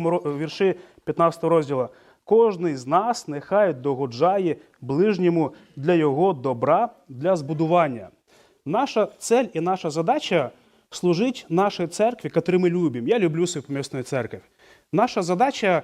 ро- вірші 15 розділу. Кожний з нас нехай догоджає ближньому для його добра, для збудування. Наша цель и наша задача служить нашей церкви, которую мы любим. Я люблю свою поместную церковь. Наша задача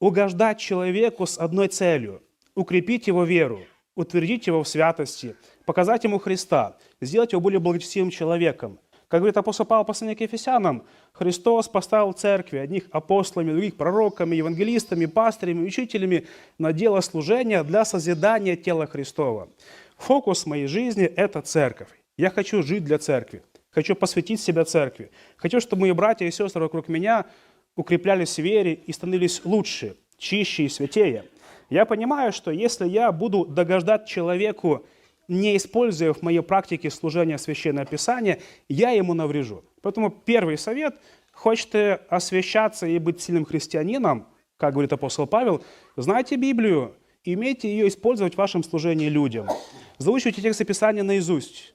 угождать человеку с одной целью – укрепить его веру, утвердить его в святости, показать ему Христа, сделать его более благочестивым человеком. как говорит апостол Павел послание к Ефесянам, Христос поставил церкви, одних апостолами, других пророками, евангелистами, пастырями, учителями на дело служения для созидания тела Христова. Фокус моей жизни – это церковь. Я хочу жить для церкви, хочу посвятить себя церкви. Хочу, чтобы мои братья и сестры вокруг меня укреплялись в вере и становились лучше, чище и святее. Я понимаю, что если я буду догождать человеку, не используя в моей практике служения Священное Писание, я ему наврежу. Поэтому первый совет – хочете освящаться и быть сильным христианином, как говорит апостол Павел, знайте Библию и умейте ее использовать в вашем служении людям. Заучивайте тексты Писания наизусть.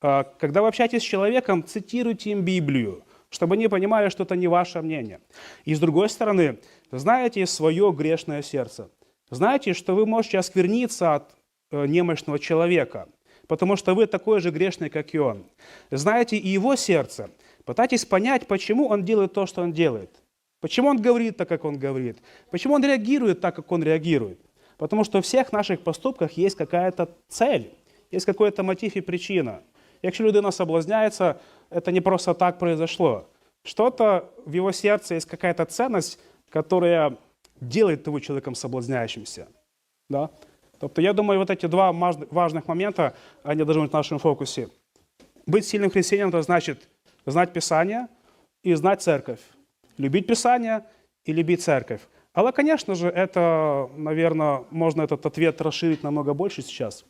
А, Когда вы общаетесь с человеком, цитируйте им Библию, чтобы они понимали, что это не ваше мнение. И с другой стороны, знаете свое грешное сердце. Знаете, что вы можете оскверниться от немощного человека, потому что вы такой же грешный, как и он. Знаете и его сердце. Пытайтесь понять, почему он делает то, что он делает. Почему он говорит так, как он говорит. Почему он реагирует так, как он реагирует. Потому что у всех наших поступках есть какая-то цель, есть какой-то мотив и причина. Якщо людина соблазняется, это не просто так произошло. Что-то в его сердце есть какая-то ценность, которая делает его человеком соблазняющимся. Да? Тобто, я думаю, вот эти два важных момента, они должны быть в нашем фокусе. Быть сильным христианином, это значит знать Писание и знать церковь. Любить Писание и любить церковь. Але, конечно же, это, наверное, можно этот ответ расширить намного больше сейчас.